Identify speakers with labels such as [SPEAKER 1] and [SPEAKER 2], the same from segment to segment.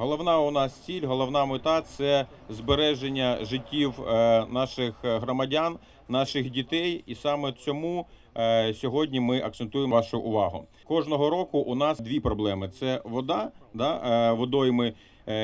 [SPEAKER 1] Головна у нас ціль, головна мета це збереження життів е, наших громадян, наших дітей, і саме цьому е, сьогодні ми акцентуємо вашу увагу. Кожного року у нас дві проблеми: це вода, да, е, водойми, е,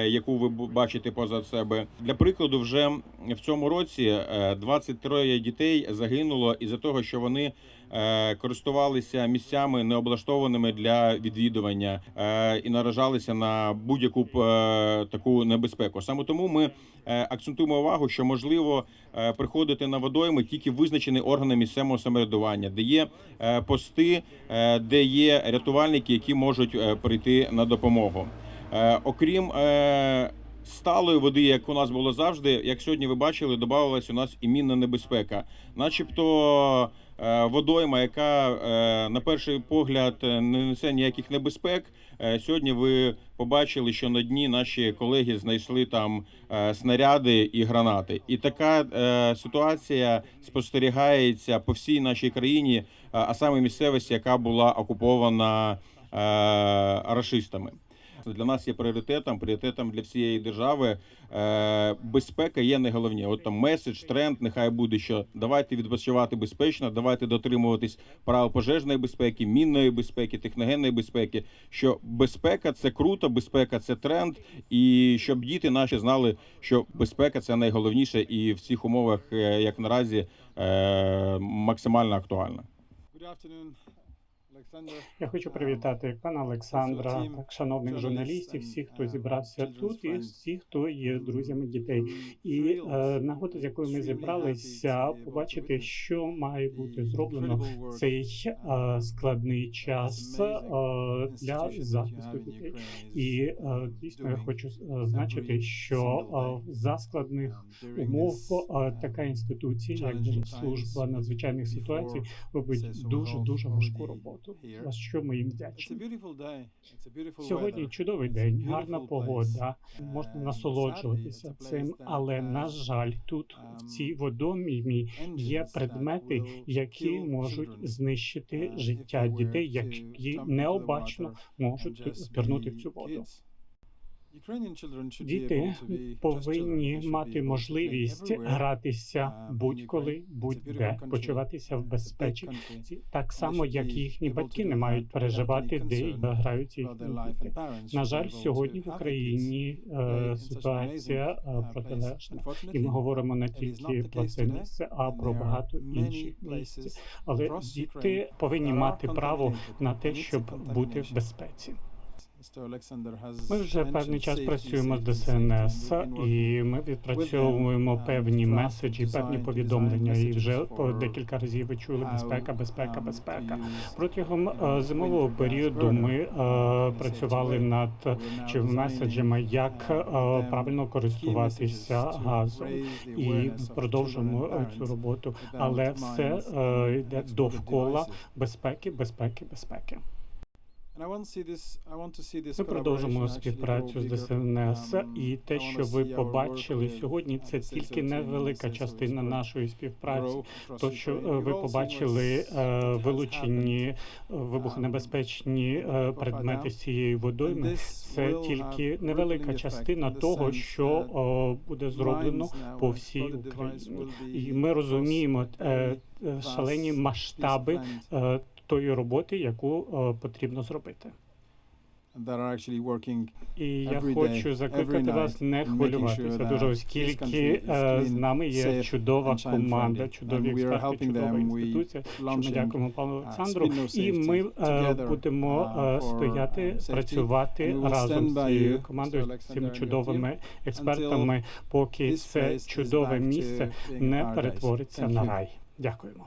[SPEAKER 1] яку ви бачите позад себе. Для прикладу, вже в цьому році е, 23 дітей загинуло із-за того, що вони е, користувалися місцями необлаштованими для відвідування е, і наражалися на будь-яку е, таку небезпеку. Саме тому ми е, акцентуємо увагу, що можливо е, приходити на водойми тільки визначені органи місцевого самоврядування, де є е, пости, е, де є рятувальники, які можуть е, прийти на допомогу. Е, Окрім е, сталої води, як у нас було завжди, як сьогодні ви бачили, додавалась у нас і мінна небезпека, начебто. е, Водойма, яка на перший погляд не несе ніяких небезпек. Сьогодні ви побачили, що на дні наші колеги знайшли там снаряди і гранати. І така ситуація спостерігається по всій нашій країні, а- саме місцевості, яка була окупована рашистами. Для нас є пріоритетом, пріоритетом для всієї держави. Е, безпека є найголовніше. От там меседж, тренд, нехай буде, що давайте відпочивати безпечно, давайте дотримуватись правил пожежної безпеки, мінної безпеки, техногенної безпеки. Що безпека це круто, безпека це тренд, і щоб діти наші знали, що безпека це найголовніше, і в цих умовах, е, як наразі, е, максимально актуальна.
[SPEAKER 2] Я хочу привітати пана Олександра, так шановних журналістів, всіх, хто
[SPEAKER 3] uh,
[SPEAKER 2] зібрався тут, і всіх, хто є друзями дітей. І е, нагода, з якою ми зібралися, побачити, що має бути зроблено в цей е, складний час е, для захисту дітей. І е, дійсно я хочу е, значити, що е, за складних умов е, така інституція, як Держслужба надзвичайних ситуацій, робить дуже дуже важку роботу. За що ми їм вдячні. Сьогодні чудовий день, гарна погода. Можна насолоджуватися цим, але на жаль, тут в цій водомі є предмети, які можуть знищити життя дітей, які необачно можуть пірнути в цю воду. Діти повинні мати можливість гратися будь-коли, будь-де, почуватися в безпеці. Так само, як і їхні батьки не мають переживати, де грають їхні діти. На жаль, сьогодні в Україні е, ситуація е, протилежна, і ми говоримо не тільки про це місце, а про багато інших місць. Але діти повинні мати право на те, щоб бути в безпеці. Ми вже певний час працюємо з ДСНС, і ми відпрацьовуємо певні меседжі, певні повідомлення. І вже по декілька разів ви чули безпека, безпека, безпека. Протягом е, зимового періоду ми е, працювали над чи меседжами, як е, правильно користуватися газом, і продовжуємо цю роботу. Але все йде довкола безпеки, безпеки, безпеки. Ми продовжимо співпрацю з ДСНС, і те, що ви побачили сьогодні, це тільки невелика частина нашої співпраці. То, що е, ви побачили е, вилучені е, вибухонебезпечні е, предмети з цієї водойми, це тільки невелика частина того, що буде зроблено по всій Україні. І ми розуміємо шалені масштаби тої роботи, яку е, потрібно зробити. І я хочу закликати вас не хвилюватися дуже, оскільки е, з нами є чудова команда, чудові
[SPEAKER 3] are
[SPEAKER 2] експерти, чудова інституція. Що ми дякуємо пану
[SPEAKER 3] uh,
[SPEAKER 2] Олександру. І ми е, будемо
[SPEAKER 3] uh,
[SPEAKER 2] стояти,
[SPEAKER 3] um,
[SPEAKER 2] працювати разом з цією командою, з цими чудовими експертами, поки це чудове місце не перетвориться на рай. Дякуємо.